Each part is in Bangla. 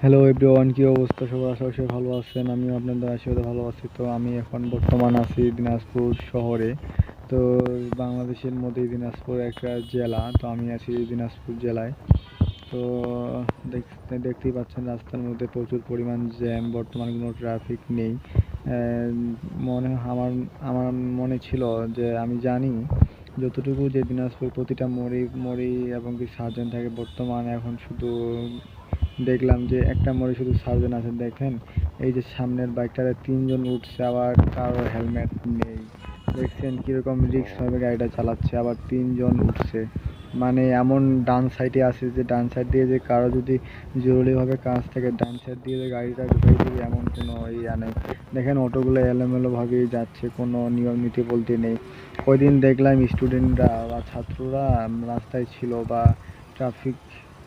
হ্যালো এভরিওয়ান কী অবস্থা? সবার আশা করি ভালো আছেন। আমিও আপনাদের আশীর্বাদে ভালো আছি। তো আমি এখন বর্তমান আছি দিনাজপুর শহরে। তো বাংলাদেশের মধ্যেই দিনাজপুর একটা জেলা। তো আমি আছি দিনাজপুর জেলায়। তো দেখতে দেখতেই পাচ্ছেন রাস্তার মধ্যে প্রচুর পরিমাণ জ্যাম বর্তমান কোনো ট্রাফিক নেই মনে, আমার আমার মনে ছিল যে আমি জানি যতটুকু যে দিনাজপুর প্রতিটা মোড়ে মোড়েই এবং কি সার্জেন থাকে, বর্তমানে এখন শুধু দেখলাম যে একটা মোড়ে শুধু সার্জেন আছে, দেখেন। এই যে সামনের বাইকটাতে তিনজন উঠছে, আবার কারও হেলমেট নেই। দেখছেন কীরকম রিস্ক ভাবে গাড়িটা চালাচ্ছে, আবার তিনজন উঠছে। মানে এমন ডান সাইডে আছে যে ডান সাইড দিয়ে যে কারও যদি জরুরিভাবে কাজ থাকে, ডান সাইড দিয়ে যে গাড়িটা ঢুকাই দিবে, এমন কোনো ইয়া নেই। দেখেন অটোগুলো এলোমেলোভাবেই যাচ্ছে, কোনো নিয়ম নীতি বলতে নেই। ওই দিন দেখলাম স্টুডেন্টরা বা ছাত্ররা রাস্তায় ছিল বা ট্রাফিক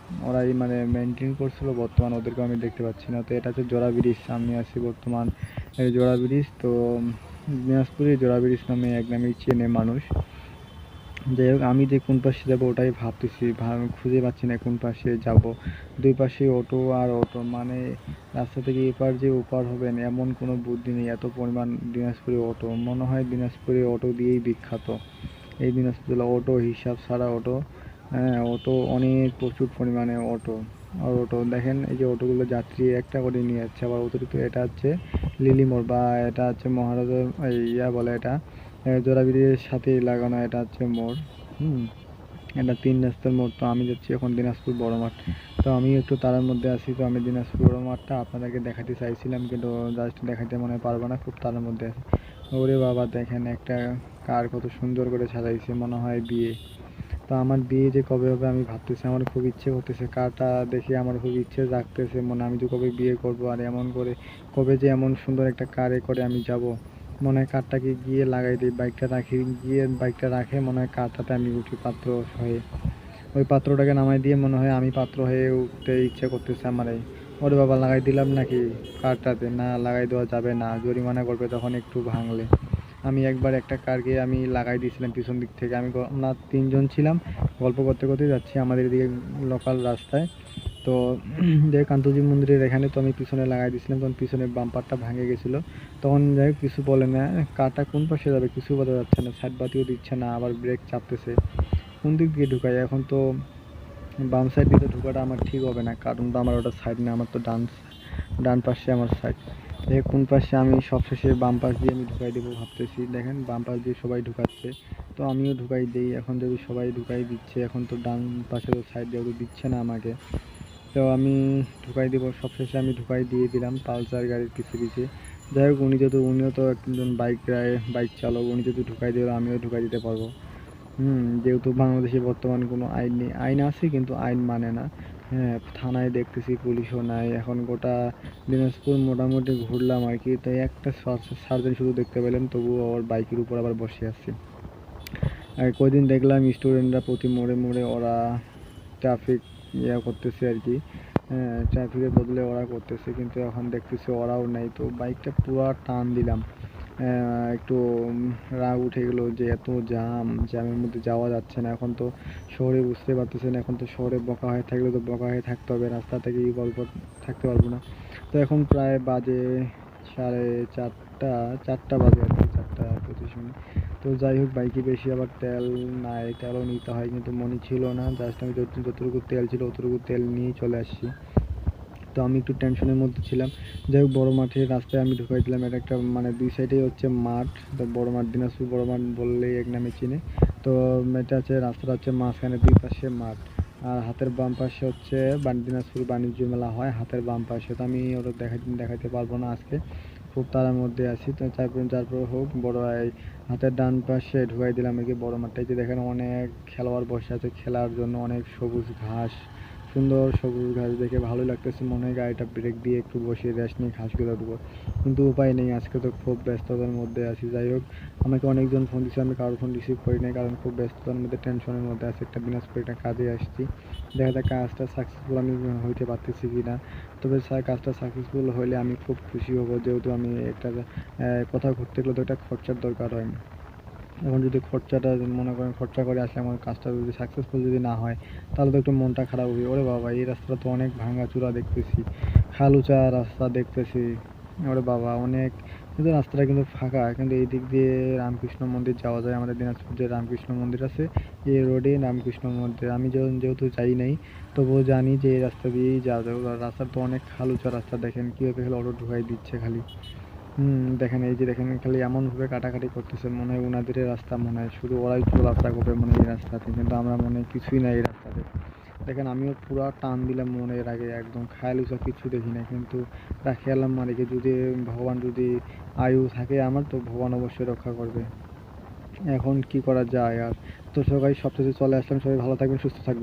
ওরাই মানে মেনটেন করছিল, বর্তমান ওদেরকে আমি দেখতে পাচ্ছি না। তো এটা হচ্ছে জোড়া ব্রিজ, সামনে আছি বর্তমান জোড়া ব্রিজ। তো দিনাজপুরে জোড়া ব্রিজ নামে এক নামেই চেনে মানুষ। যাই হোক, আমি যে কোন পাশে যাব ওটাই ভাবতেছি। খুঁজে পাচ্ছি না কোন পাশে যাব। দুই পাশে অটো আর অটো মানে রাস্তা থেকে এপার যে ওপার হবেন এমন কোনো বুদ্ধি নেই। এত পরিমাণ দিনাজপুরে অটো, মনে হয় দিনাজপুরে অটো দিয়েই বিখ্যাত। এই দিনাজপুর অটো, হিসাব ছাড়া অটো। হ্যাঁ অটো অনেক প্রচুর পরিমাণে অটো। আর অটো, দেখেন এই যে অটোগুলো যাত্রী একটা করে নিয়ে যাচ্ছে, আবার অতিরিক্ত এটা হচ্ছে লিলিমোড় বা এটা হচ্ছে মহারাজার ইয়া বলে এটা জোড়াবিড়ির সাথে লাগানো এটা হচ্ছে মোড়। হুম, এটা তিন রাস্তার মোড়, তো আমি যাচ্ছি এখন দিনাজপুর বড় মাঠ। তো আমি একটু তারার মধ্যে আছি, তো আমি দিনাজপুর বড় মাঠটা আপনাদেরকে দেখাতে চাইছিলাম, কিন্তু জাস্ট দেখাতে মনে পারব না, খুব তারার মধ্যে আছি। ওরে বাবা, দেখেন একটা কার কত সুন্দর করে সাজাইছে, মনে হয় বিয়ে। তো আমার বিয়ে যে কবে হবে আমি ভাবতেছি, আমার খুব ইচ্ছে করতেছে, কারটা দেখে আমার খুব ইচ্ছে জাগতেছে, মনে আমি যে কবে বিয়ে করব, আর এমন করে কবে যে এমন সুন্দর একটা কারে করে আমি যাব। মনে হয় কারটাকে গিয়ে লাগাই দিই, বাইকটা রাখি, গিয়ে বাইকটা রাখে, মনে হয় কারটাতে আমি উঠি পাত্র হয়ে। ওই পাত্রটাকে নামাই দিয়ে মনে হয় আমি পাত্র হয়ে উঠতে ইচ্ছে করতেছে আমার। এই ওরে বাবা, লাগাই দিলাম নাকি কারটাতে? না, লাগাই দেওয়া যাবে না, জরিমানা করবে তখন একটু ভাঙলে। আমি একবার একটা কারকে আমি লাগাই দিয়েছিলাম পিছন দিক থেকে। আমি আমরা তিনজন ছিলাম। গল্প করতে করতে যাচ্ছি আমাদের এদিকে লোকাল রাস্তায়। তো যে কান্তজি মন্দিরের এখানে তো আমি পিছনে লাগাই দিয়েছিলাম, তখন পিছনে বাম্পারটা ভাঙে গেছিল। তখন যাই কিছু বলে না। কারটা কোন পাশে যাবে? কিছু বোঝা যাচ্ছে না। সাইড বাতিও দিচ্ছে না, আবার ব্রেক চাপতেছে। কোন দিক দিয়ে ঢুকাই এখন তো বাম সাইড দিয়ে ঢোকাটা আমার ঠিক হবে না। কারণ তো আমার ওটা সাইড না, আমার তো ডান ডান পাশে আমার সাইড দেখে কোন পাশে আমি সবশেষে বাম পাশ দিয়ে আমি ঢুকাই দেবো ভাবতেছি। দেখেন, বাম পাশ দিয়ে সবাই ঢুকাচ্ছে। তো আমিও ঢুকাই দিই। এখন যদি সবাই ঢুকাই দিচ্ছে, এখন তো ডান পাশে তো সাইড দিয়ে দিচ্ছে না আমাকে। তো আমি ঢুকাই দিব সবশেষে আমি ঢুকাই দিয়ে দিলাম পালসার গাড়ির পিছে পিছে যাই হোক, উনি যেহেতু, উনিও তো একজন বাইক বাইক চালক, উনি যদি ঢুকাই দিল, আমিও ঢুকাই দিতে পারব। হুম, যেহেতু বাংলাদেশে বর্তমান কোনো আইন নেই, আইন আছে কিন্তু আইন মানে না। হ্যাঁ থানায় দেখতেছি, পুলিশও নাই। এখন গোটা দিনাজপুর মোটামুটি ঘুরলাম আর কি। তাই একটা সার্জেন্ট শুধু দেখতে পেলাম, তবুও আবার বাইকের উপর আবার বসে আছে। আর কয়দিন দেখলাম স্টুডেন্টরা প্রতি মোড়ে মোড়ে ওরা ট্রাফিক ইয়া করতেছে আর কি। হ্যাঁ ট্রাফিকের বদলে ওরা করতেছে, কিন্তু এখন দেখতেছি ওরাও নেই। তো বাইকটা পুরো টান দিলাম। একটু রাগ উঠে গেলো যে এত জ্যাম, জ্যামের মধ্যে যাওয়া যাচ্ছে না। এখন তো শহরে বুঝতে পারতেছেন, এখন তো শহরে বকা হয়ে থাকলে তো বকা হয়ে থাকতে হবে, রাস্তা থেকে গল্প থাকতে পারব না। তো এখন প্রায় বাজে সাড়ে চারটা চারটা বাজে আর কি, চারটা পঁচিশ মিনিট। তো যাই হোক বাইকে বেশি আবার তেল নাই, তেলও নিতে হয়, কিন্তু মনে ছিল না জাস্ট আমি যত, যতটুকু তেল ছিল ততটুকু তেল নিয়েই চলে আসছি। তো আমি একটু টেনশনের মধ্যে ছিলাম। যাই হোক, বড় মাঠে রাস্তায় আমি ঢুকাই দিলাম। এটা একটা মানে দুই সাইডেই হচ্ছে মাঠ। তো বড় মাঠ, দিনাজপুর বড় মাঠ বললেই এক নামে চিনে। তো এটা হচ্ছে, রাস্তাটা হচ্ছে মাঝখানে দুই পাশে মাঠ। আর হাতের বাম পাশে হচ্ছে দিনাজপুর বাণিজ্য মেলা হয়, হাতের বাম পাশে। তো আমি ওটা দেখাই দেখাতে পারব না আজকে। খুব তারার মধ্যে আছি। তো তারপর তারপর হোক, বড় এই হাতের ডান পাশে ঢুকাই দিলাম। এই যে বড় মাঠটা, এই যে দেখেন অনেক খেলোয়াড় বসে আছে খেলার জন্য, অনেক সবুজ ঘাস। সুন্দর সবুজ ঘাস দেখে ভালো লাগতেছে। মনে হয় গাড়িটা ব্রেক দিয়ে একটু বসিয়ে রেস্ট নিয়ে ঘাসগুলো উঠবো কিন্তু উপায় নেই, আজকে তো খুব ব্যস্ততার মধ্যে আছি। যাই হোক, আমাকে অনেকজন ফোন দিচ্ছে আমি কারোর ফোন রিসিভ করি নাই কারণ খুব ব্যস্ততার মধ্যে টেনশনের মধ্যে আছি। একটা দিনাজপুর একটা কাজে আসছি। দেখা যাক কাজটা সাকসেসফুল আমি হইতে পারতেছি কি না তবে স্যার, কাজটা সাকসেসফুল হলে আমি খুব খুশি হব। যেহেতু আমি একটা কোথাও ঘুরতে গেলে তো একটা খরচার দরকার হয় এখন যদি খরচাটা মনে করেন খরচা করে আসলে আমার কাজটা যদি সাকসেসফুল যদি না হয়, তাহলে তো একটু মনটা খারাপ হবে। ওরে বাবা, এই রাস্তাটা তো অনেক ভাঙাচোরা দেখতেছি, খালুচা রাস্তা দেখতেছি। ওরে বাবা, অনেক, কিন্তু রাস্তাটা কিন্তু ফাঁকা। কিন্তু এই দিক দিয়ে রামকৃষ্ণ মন্দির যাওয়া যায়, আমাদের দিনাজপুর যে রামকৃষ্ণ মন্দির আছে, এই রোডে রামকৃষ্ণ মন্দির। আমি যেহেতু যেহেতু যাই নাই, তবুও জানি যে এই রাস্তা দিয়েই যাওয়া যাবে রাস্তা তো অনেক খালুচা রাস্তা, দেখেন কীভাবে খালি অটো ঢুকাই দিচ্ছে খালি। হুম, দেখেন, এই যে দেখেন, খালি এমনভাবে কাটাকাটি করতেছে মনে হয় ওনাদের রাস্তা, মনে হয় শুধু ওরাই চলাফেরা করবে মনে এই রাস্তাতে, কিন্তু আমরা মনে কিছুই নাই এই রাস্তাতে। দেখেন, আমিও পুরো টান দিলাম মনে এর আগে, একদম খায়াল উচা কিছু দেখি না কিন্তু রাখিয়ালাম মালিকে, যদি ভগবান যদি আয়ু থাকে আমার, তো ভগবান অবশ্যই রক্ষা করবে। এখন কি করা যায়? আর তো সবাই সবশেষে চলে আসলাম, সবাই ভালো থাকবেন, সুস্থ থাকবেন।